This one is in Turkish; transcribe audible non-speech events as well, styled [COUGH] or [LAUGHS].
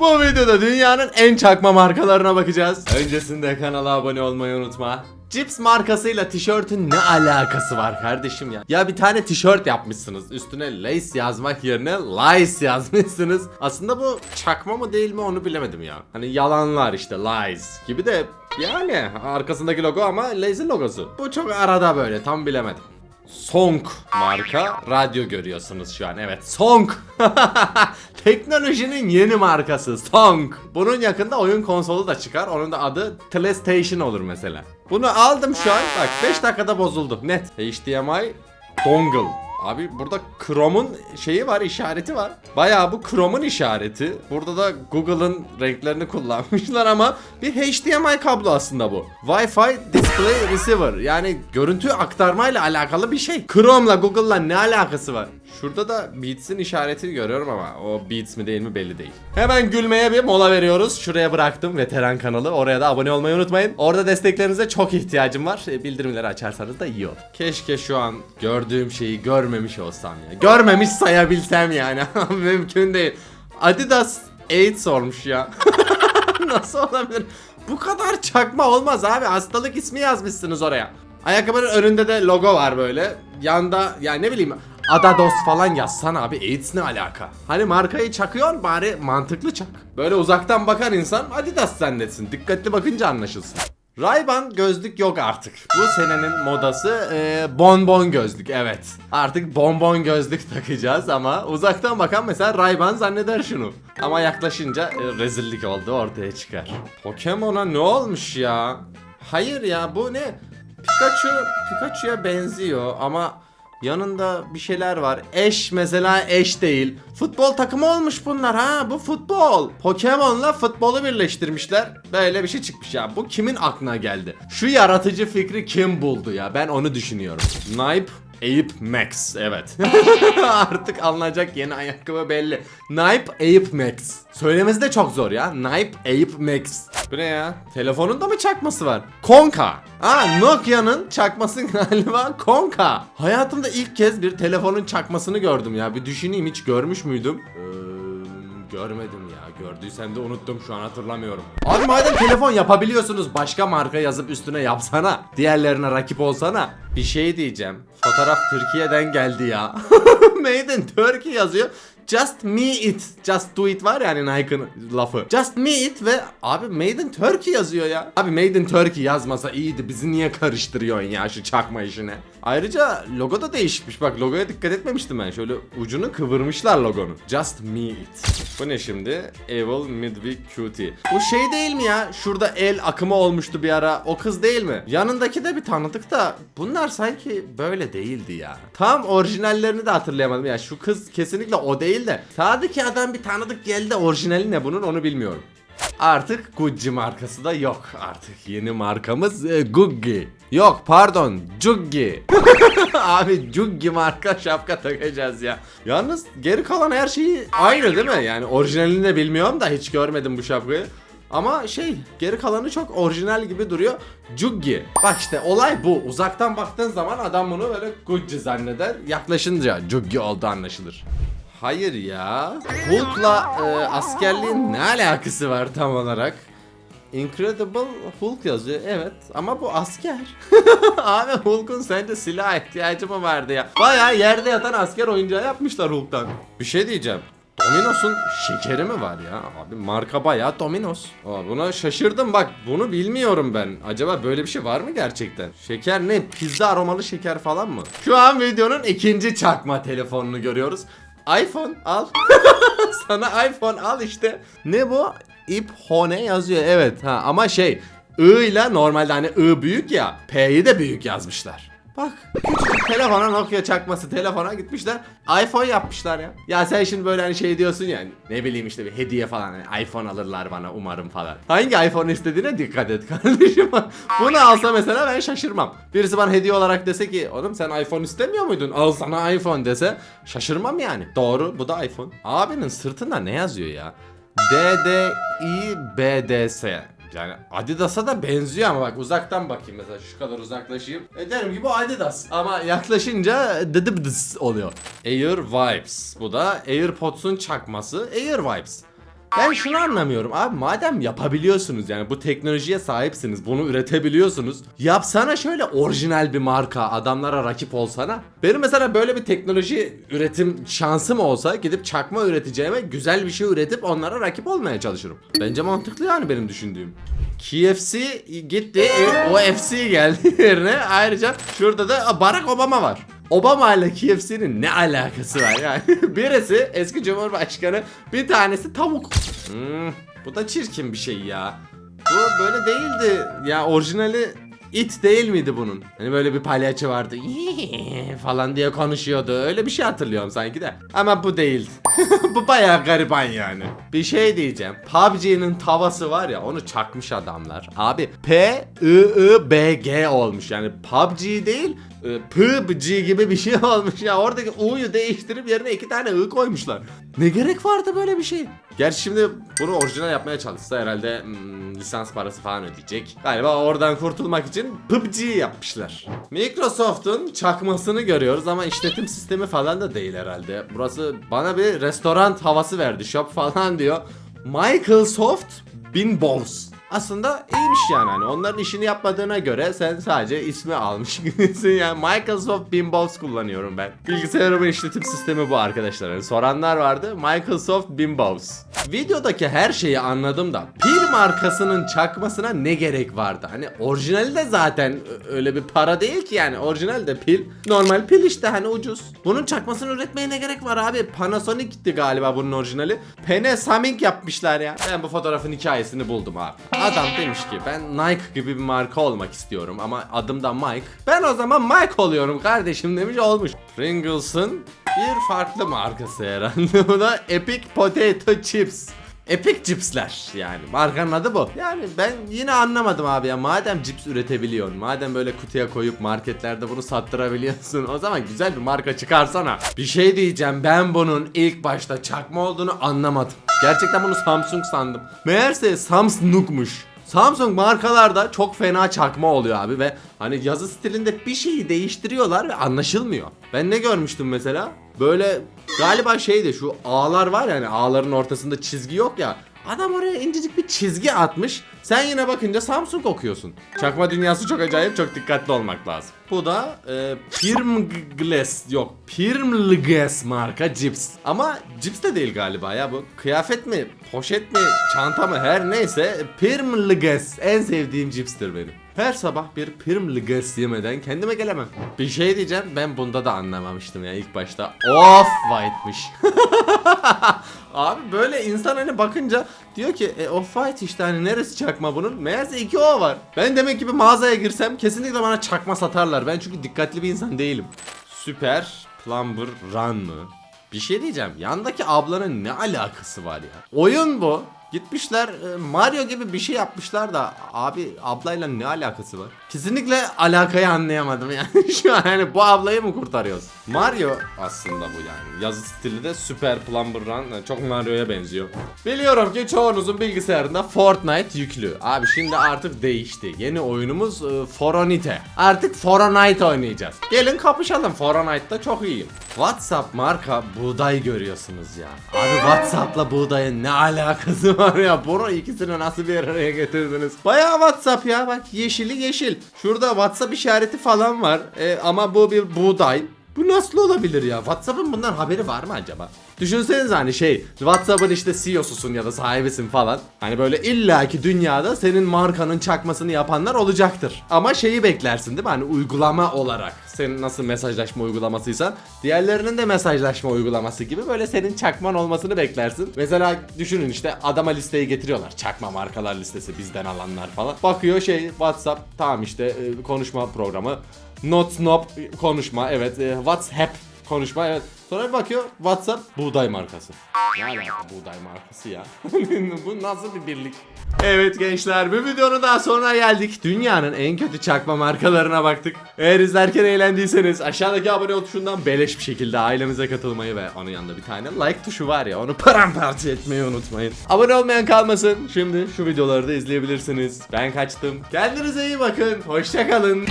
Bu videoda dünyanın en çakma markalarına bakacağız. Öncesinde kanala abone olmayı unutma. Cips markasıyla tişörtün ne alakası var kardeşim ya? Ya bir tane tişört yapmışsınız. Üstüne lace yazmak yerine lies yazmışsınız. Aslında bu çakma mı değil mi onu bilemedim ya. Hani yalanlar işte lies gibi de yani arkasındaki logo ama lace'in logosu. Bu çok arada böyle tam bilemedim. Song marka radyo görüyorsunuz şu an. Evet Song. [LAUGHS] Teknolojinin yeni markası Song. Bunun yakında oyun konsolu da çıkar. Onun da adı PlayStation olur mesela. Bunu aldım şu an. Bak 5 dakikada bozuldu. Net. HDMI dongle. Abi burada Chrome'un şeyi var, işareti var. Bayağı bu Chrome'un işareti. Burada da Google'ın renklerini [LAUGHS] kullanmışlar ama bir HDMI kablo aslında bu. Wi-Fi Display Receiver. Yani görüntü aktarmayla alakalı bir şey. Chrome'la Google'la ne alakası var? Şurada da Beats'in işaretini görüyorum ama o Beats mi değil mi belli değil. Hemen gülmeye bir mola veriyoruz. Şuraya bıraktım veteran kanalı. Oraya da abone olmayı unutmayın. Orada desteklerinize çok ihtiyacım var. E, Bildirimleri açarsanız da iyi olur. Keşke şu an gördüğüm şeyi görmemiş olsam ya. Görmemiş sayabilsem yani. [LAUGHS] Mümkün değil. Adidas AIDS olmuş ya. [LAUGHS] Nasıl olabilir? Bu kadar çakma olmaz abi. Hastalık ismi yazmışsınız oraya. Ayakkabının önünde de logo var böyle. Yanda yani ne bileyim Adados falan yazsan abi AIDS ne alaka? Hani markayı çakıyorsun bari mantıklı çak. Böyle uzaktan bakan insan Adidas zannetsin. Dikkatli bakınca anlaşılsın. Ray-Ban gözlük yok artık. Bu senenin modası e, bonbon gözlük evet. Artık bonbon gözlük takacağız ama uzaktan bakan mesela Ray-Ban zanneder şunu. Ama yaklaşınca e, rezillik oldu ortaya çıkar. Pokemon'a ne olmuş ya? Hayır ya bu ne? Pikachu Pikachu'ya benziyor ama yanında bir şeyler var. Eş mesela eş değil. Futbol takımı olmuş bunlar ha. Bu futbol. Pokemon'la futbolu birleştirmişler. Böyle bir şey çıkmış ya. Bu kimin aklına geldi? Şu yaratıcı fikri kim buldu ya? Ben onu düşünüyorum. Nipe Ape Max evet. [LAUGHS] Artık alınacak yeni ayakkabı belli. Nipe Ape Max. Söylemesi de çok zor ya. Nipe Ape Max. Bu ne ya? Telefonun da mı çakması var? Konka. Aa Nokia'nın çakması [LAUGHS] galiba Konka. Hayatımda ilk kez bir telefonun çakmasını gördüm ya. Bir düşüneyim hiç görmüş müydüm? Ee, görmedim ya. Gördüysem de unuttum şu an hatırlamıyorum. Abi madem telefon yapabiliyorsunuz başka marka yazıp üstüne yapsana. Diğerlerine rakip olsana. Bir şey diyeceğim. Fotoğraf Türkiye'den geldi ya. [LAUGHS] Made in Turkey yazıyor. Just me it. Just do it var ya hani Nike'ın lafı. Just me it ve abi Made in Turkey yazıyor ya. Abi Made in Turkey yazmasa iyiydi. Bizi niye karıştırıyorsun ya şu çakma işine? Ayrıca logo da değişikmiş. Bak logoya dikkat etmemiştim ben. Şöyle ucunu kıvırmışlar logonun. Just me it. Bu ne şimdi? Evil Midway Cutie. Bu şey değil mi ya? Şurada el akımı olmuştu bir ara. O kız değil mi? Yanındaki de bir tanıdık da bunlar sanki böyle değildi ya. Tam orijinallerini de hatırlayamadım ya. Şu kız kesinlikle o değil de. Sağdaki adam bir tanıdık geldi orijinali ne bunun onu bilmiyorum. Artık Gucci markası da yok artık. Yeni markamız e, Guggi. Yok pardon Juggi. [LAUGHS] Abi Juggi marka şapka takacağız ya. Yalnız geri kalan her şeyi aynı değil mi? Yani orijinalini de bilmiyorum da hiç görmedim bu şapkayı. Ama şey geri kalanı çok orijinal gibi duruyor. Juggi. Bak işte olay bu. Uzaktan baktığın zaman adam bunu böyle Gucci zanneder. Yaklaşınca Juggi oldu anlaşılır. Hayır ya. Hulk'la e, askerliğin ne alakası var tam olarak? Incredible Hulk yazıyor evet ama bu asker. [LAUGHS] Abi Hulk'un sence silah ihtiyacı mı vardı ya? Baya yerde yatan asker oyuncağı yapmışlar Hulk'tan. Bir şey diyeceğim. Domino's'un şekeri mi var ya? Abi marka bayağı Domino's. Aa, buna şaşırdım bak bunu bilmiyorum ben. Acaba böyle bir şey var mı gerçekten? Şeker ne? Pizza aromalı şeker falan mı? Şu an videonun ikinci çakma telefonunu görüyoruz. iPhone al. [LAUGHS] Sana iPhone al işte. Ne bu? İphone yazıyor evet ha ama şey I ile normalde hani I büyük ya P'yi de büyük yazmışlar. Bak küçücük telefona Nokia çakması telefona gitmişler iPhone yapmışlar ya. Ya sen şimdi böyle hani şey diyorsun ya ne bileyim işte bir hediye falan hani iPhone alırlar bana umarım falan. Hangi iPhone istediğine dikkat et [LAUGHS] kardeşim. Bunu alsa mesela ben şaşırmam. Birisi bana hediye olarak dese ki oğlum sen iPhone istemiyor muydun? Al sana iPhone dese şaşırmam yani. Doğru bu da iPhone. Abinin sırtında ne yazıyor ya? DDI-BDS. Yani Adidas'a da benziyor ama bak uzaktan bakayım mesela şu kadar uzaklaşayım. E derim ki bu Adidas ama yaklaşınca dıdıbdıs oluyor. Air Vibes. Bu da AirPods'un çakması Air Vibes. Ben şunu anlamıyorum abi madem yapabiliyorsunuz yani bu teknolojiye sahipsiniz bunu üretebiliyorsunuz yapsana şöyle orijinal bir marka adamlara rakip olsana. Benim mesela böyle bir teknoloji üretim şansım olsa gidip çakma üreteceğime güzel bir şey üretip onlara rakip olmaya çalışırım. Bence mantıklı yani benim düşündüğüm. KFC gitti e, o FC geldi [LAUGHS] yerine ayrıca şurada da Barack Obama var. Obama ile KFC'nin ne alakası var yani? [LAUGHS] Birisi eski cumhurbaşkanı, bir tanesi tavuk. Hmm, bu da çirkin bir şey ya. Bu böyle değildi. Ya orijinali it değil miydi bunun? Hani böyle bir palyaço vardı. falan diye konuşuyordu. Öyle bir şey hatırlıyorum sanki de. Ama bu değil. [LAUGHS] bu bayağı gariban yani. Bir şey diyeceğim. PUBG'nin tavası var ya onu çakmış adamlar. Abi P I I B G olmuş. Yani PUBG değil PUBG gibi bir şey [LAUGHS] olmuş ya. Oradaki U'yu değiştirip yerine iki tane I koymuşlar. Ne gerek vardı böyle bir şey? Gerçi şimdi bunu orijinal yapmaya çalışsa herhalde hmm, lisans parası falan ödeyecek. Galiba oradan kurtulmak için PUBG yapmışlar. Microsoft'un çakmasını görüyoruz ama işletim sistemi falan da değil herhalde. Burası bana bir restoran havası verdi. Shop falan diyor. Microsoft Bin Balls. Aslında iyiymiş yani hani onların işini yapmadığına göre sen sadece ismi almış gibisin [LAUGHS] yani Microsoft Windows kullanıyorum ben. Bilgisayarımın işletim sistemi bu arkadaşlar. Yani soranlar vardı Microsoft Windows. Videodaki her şeyi anladım da pil markasının çakmasına ne gerek vardı? Hani orijinali de zaten öyle bir para değil ki yani orijinal de pil. Normal pil işte hani ucuz. Bunun çakmasını üretmeye ne gerek var abi? Panasonic'ti galiba bunun orijinali. Panasonic yapmışlar ya. Ben bu fotoğrafın hikayesini buldum abi. Adam demiş ki ben Nike gibi bir marka olmak istiyorum ama adım da Mike. Ben o zaman Mike oluyorum kardeşim demiş olmuş. Pringles'ın bir farklı markası herhalde. [LAUGHS] Bu da Epic Potato Chips. Epic Chips'ler yani markanın adı bu. Yani ben yine anlamadım abi ya madem cips üretebiliyorsun madem böyle kutuya koyup marketlerde bunu sattırabiliyorsun o zaman güzel bir marka çıkarsana. Bir şey diyeceğim ben bunun ilk başta çakma olduğunu anlamadım. Gerçekten bunu Samsung sandım. Meğerse Samsung'muş. Samsung markalarda çok fena çakma oluyor abi ve hani yazı stilinde bir şeyi değiştiriyorlar ve anlaşılmıyor. Ben ne görmüştüm mesela? Böyle galiba şeydi şu ağlar var yani ağların ortasında çizgi yok ya. Adam oraya incecik bir çizgi atmış. Sen yine bakınca Samsung okuyorsun. Çakma dünyası çok acayip, çok dikkatli olmak lazım. Bu da e, Pirmglass yok. Pirmlglass marka cips. Ama cips de değil galiba ya bu. Kıyafet mi, poşet mi, çanta mı her neyse Pirmlglass en sevdiğim cipstir benim. Her sabah bir Pirmlglass yemeden kendime gelemem. Bir şey diyeceğim ben bunda da anlamamıştım ya ilk başta. Off white'mış. [LAUGHS] Abi böyle insan hani bakınca diyor ki e, off-white işte hani neresi çakma bunun? Meğerse iki o var. Ben demek ki bir mağazaya girsem kesinlikle bana çakma satarlar. Ben çünkü dikkatli bir insan değilim. Süper Plumber Run mı? Bir şey diyeceğim. Yandaki ablanın ne alakası var ya? Oyun bu. Gitmişler e, Mario gibi bir şey yapmışlar da abi ablayla ne alakası var? Kesinlikle alakayı anlayamadım yani. [LAUGHS] Şu an hani bu ablayı mı kurtarıyoruz? Mario aslında bu yani. Yazı stili de Super Plumber Run yani çok Mario'ya benziyor. Biliyorum ki çoğunuzun bilgisayarında Fortnite yüklü. Abi şimdi artık değişti. Yeni oyunumuz e, Foronite. Artık Fortnite oynayacağız. Gelin kapışalım. Fortnite'da çok iyiyim. WhatsApp marka buğday görüyorsunuz ya. Abi WhatsApp'la buğdayın ne alakası var ya? Bunu ikisini nasıl bir araya getirdiniz? Bayağı WhatsApp ya bak yeşili yeşil. Şurada WhatsApp işareti falan var. E, ama bu bir buğday. Bu nasıl olabilir ya? WhatsApp'ın bundan haberi var mı acaba? Düşünsenize hani şey WhatsApp'ın işte CEO'susun ya da sahibisin falan. Hani böyle illaki dünyada senin markanın çakmasını yapanlar olacaktır. Ama şeyi beklersin değil mi? Hani uygulama olarak. Senin nasıl mesajlaşma uygulamasıysan diğerlerinin de mesajlaşma uygulaması gibi böyle senin çakman olmasını beklersin. Mesela düşünün işte adama listeyi getiriyorlar. Çakma markalar listesi bizden alanlar falan. Bakıyor şey WhatsApp tamam işte e, konuşma programı. Not Nop konuşma evet. E, WhatsApp konuşma evet. Sonra bir bakıyor WhatsApp buğday markası. Ne alaka buğday markası ya? [LAUGHS] Bu nasıl bir birlik? Evet gençler bir videonun daha sonuna geldik. Dünyanın en kötü çakma markalarına baktık. Eğer izlerken eğlendiyseniz aşağıdaki abone ol tuşundan beleş bir şekilde ailemize katılmayı ve onun yanında bir tane like tuşu var ya onu paramparça etmeyi unutmayın. Abone olmayan kalmasın. Şimdi şu videoları da izleyebilirsiniz. Ben kaçtım. Kendinize iyi bakın. Hoşçakalın.